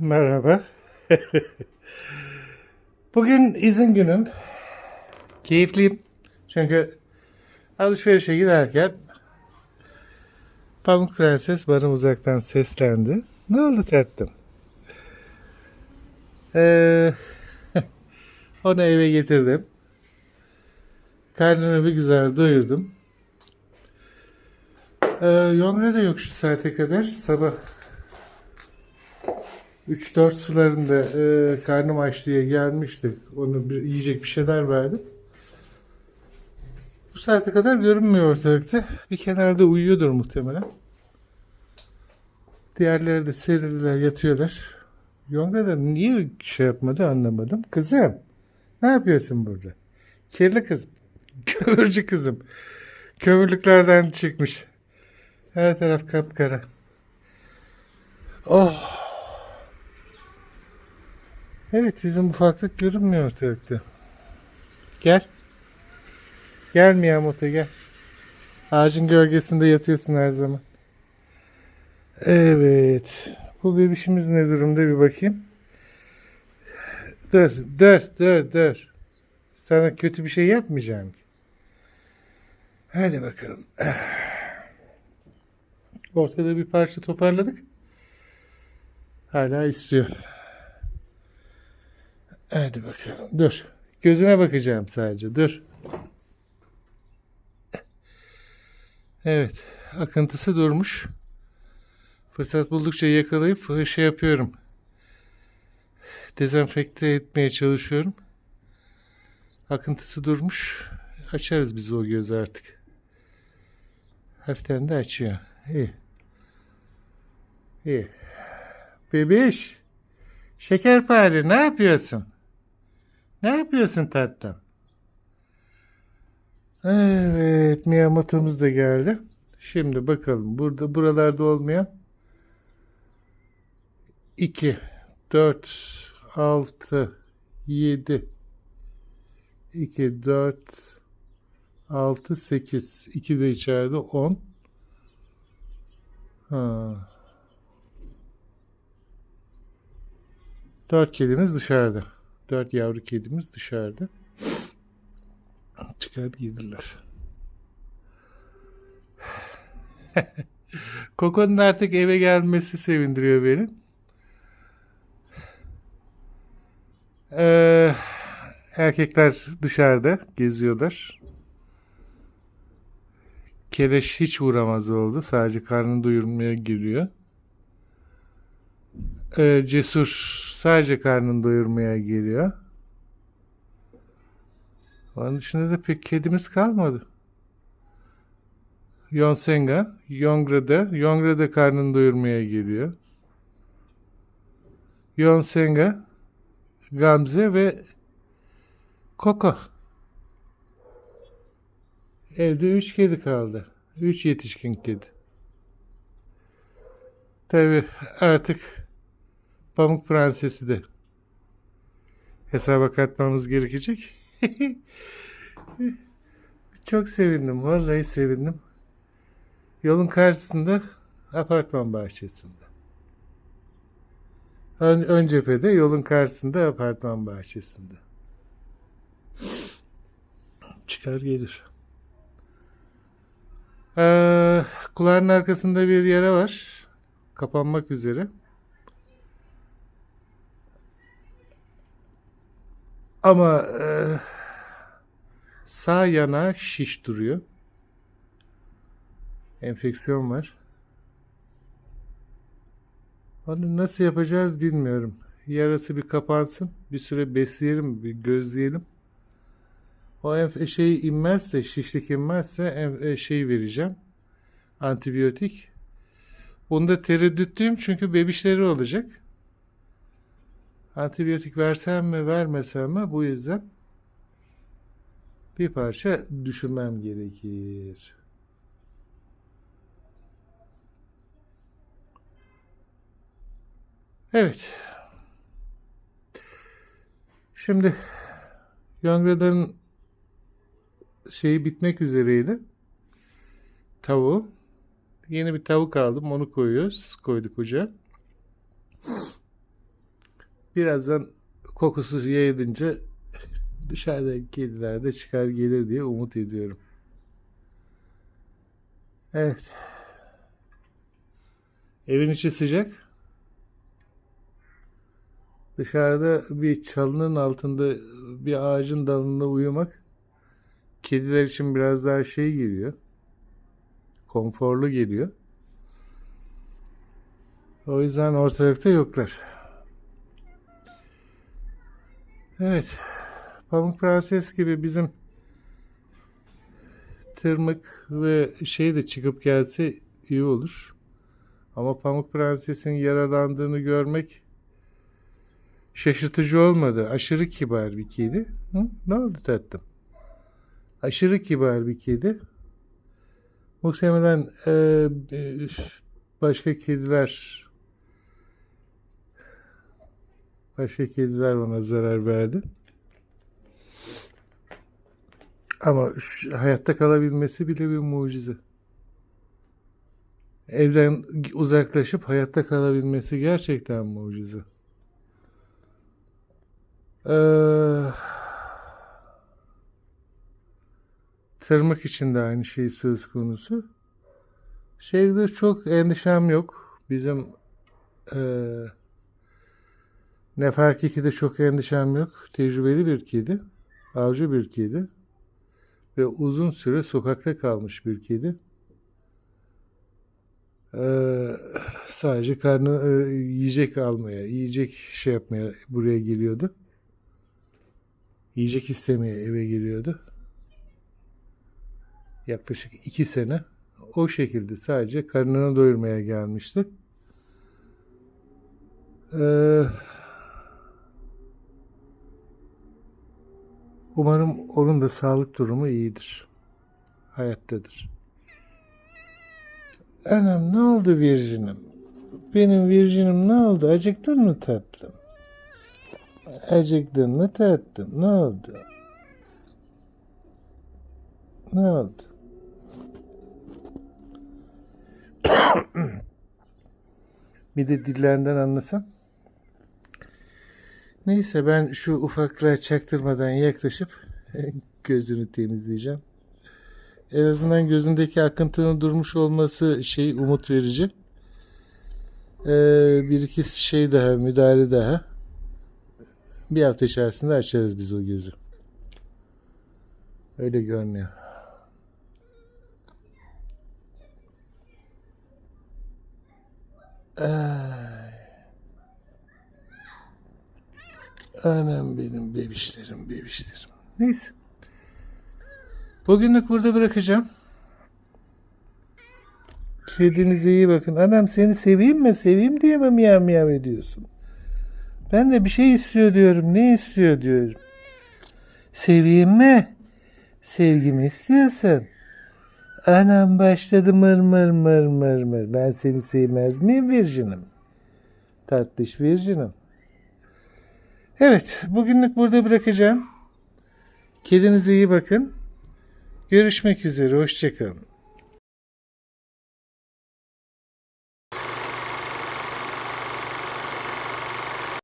Merhaba. Bugün izin günüm. Keyifliyim. Çünkü alışverişe giderken Pamuk Prenses bana uzaktan seslendi. Ne oldu tatlım? Ee, onu eve getirdim. Karnını bir güzel doyurdum. Ee, Yongre de yok şu saate kadar. Sabah 3-4 sularında e, karnım aç diye gelmişti. Onu bir, yiyecek bir şeyler verdim. Bu saate kadar görünmüyor ortalıkta. Bir kenarda uyuyordur muhtemelen. Diğerleri de serildiler, yatıyorlar. Yonga da niye şey yapmadı anlamadım. Kızım, ne yapıyorsun burada? Kirli kız. Kömürcü kızım. Kömürlüklerden çıkmış. Her taraf kapkara. Oh. Evet bizim ufaklık görünmüyor ortalıkta. Gel. Gel Miyamoto gel. Ağacın gölgesinde yatıyorsun her zaman. Evet. Bu bebişimiz ne durumda bir bakayım. Dur, dur, dur, dur. Sana kötü bir şey yapmayacağım. Hadi bakalım. Ortada bir parça toparladık. Hala istiyor. Hadi bakalım. Dur. Gözüne bakacağım sadece. Dur. Evet. Akıntısı durmuş. Fırsat buldukça yakalayıp şey yapıyorum. Dezenfekte etmeye çalışıyorum. Akıntısı durmuş. Açarız biz o gözü artık. Hafiften de açıyor. İyi. İyi. Bebiş. Şekerpare ne yapıyorsun? Ne yapıyorsun tatlım? Evet, Miyamoto'muz da geldi. Şimdi bakalım burada buralarda olmayan 2 4 6 7 2 4 6 8 2 de içeride 10 ha. 4 kedimiz dışarıda. 4 yavru kedimiz dışarıda. Çıkar gelirler. Koko'nun artık eve gelmesi sevindiriyor beni. Ee, erkekler dışarıda geziyorlar. Keleş hiç uğramaz oldu. Sadece karnını doyurmaya giriyor. Ee, cesur sadece karnını doyurmaya geliyor. Onun dışında da pek kedimiz kalmadı. Yonsenga, Yongra'da, Yongra'da karnını doyurmaya geliyor. Yonsenga, Gamze ve Koko. Evde üç kedi kaldı. Üç yetişkin kedi. Tabi artık Pamuk Prensesi de hesaba katmamız gerekecek. Çok sevindim. Vallahi sevindim. Yolun karşısında apartman bahçesinde. Ön, ön cephede yolun karşısında apartman bahçesinde. Çıkar gelir. Ee, kulağının arkasında bir yara var. Kapanmak üzere. Ama e, sağ yana şiş duruyor. Enfeksiyon var. Onu nasıl yapacağız bilmiyorum. Yarası bir kapansın. Bir süre besleyelim, bir gözleyelim. O enf- şey inmezse, şişlik inmezse e, şey vereceğim. Antibiyotik. Bunda tereddütlüyüm çünkü bebişleri olacak. Antibiyotik versem mi vermesem mi bu yüzden bir parça düşünmem gerekir. Evet. Şimdi Yongra'dan şeyi bitmek üzereydi. Tavuğu. Yeni bir tavuk aldım. Onu koyuyoruz. Koyduk ocağa. Birazdan kokusu yayılınca dışarıdaki kediler de çıkar gelir diye umut ediyorum. Evet. Evin içi sıcak. Dışarıda bir çalının altında bir ağacın dalında uyumak kediler için biraz daha şey geliyor. Konforlu geliyor. O yüzden ortalıkta yoklar. Evet. Pamuk Prenses gibi bizim tırmık ve şey de çıkıp gelse iyi olur. Ama Pamuk Prenses'in yaralandığını görmek şaşırtıcı olmadı. Aşırı kibar bir kedi. Hı? Ne oldu tatlım? Aşırı kibar bir kedi. Muhtemelen e, e, başka kediler başka kediler ona zarar verdi. Ama şu- hayatta kalabilmesi bile bir mucize. Evden uzaklaşıp hayatta kalabilmesi gerçekten mucize. Ee, tırmık için de aynı şey söz konusu. Şeyde çok endişem yok. Bizim eee Nefer de çok endişem yok. Tecrübeli bir kedi. Avcı bir kedi. Ve uzun süre sokakta kalmış bir kedi. Ee, sadece karnı e, yiyecek almaya, yiyecek şey yapmaya buraya geliyordu. Yiyecek istemeye eve geliyordu. Yaklaşık iki sene o şekilde sadece karnını doyurmaya gelmişti. Ee, umarım onun da sağlık durumu iyidir. Hayattadır. Anam ne oldu Virgin'im? Benim Virgin'im ne oldu? Acıktın mı tatlım? Acıktın mı tatlım? Ne oldu? Ne oldu? Bir de dillerinden anlasam. Neyse ben şu ufaklığa çaktırmadan yaklaşıp gözünü temizleyeceğim. En azından gözündeki akıntının durmuş olması şey umut verici. Ee, bir iki şey daha, müdahale daha. Bir hafta içerisinde açarız biz o gözü. Öyle görünüyor. Ay. Anam benim bebişlerim, bebişlerim. Neyse. Bugünlük burada bırakacağım. Kedinize iyi bakın. Anam seni seveyim mi? Seveyim diye mi miyav miyav ediyorsun? Ben de bir şey istiyor diyorum. Ne istiyor diyorum. Seveyim mi? Sevgimi istiyorsun. Anam başladı mır mır mır mır mır. Ben seni sevmez miyim virjinim? Tatlış virjinim. Evet, bugünlük burada bırakacağım. Kedinize iyi bakın. Görüşmek üzere, hoşçakalın.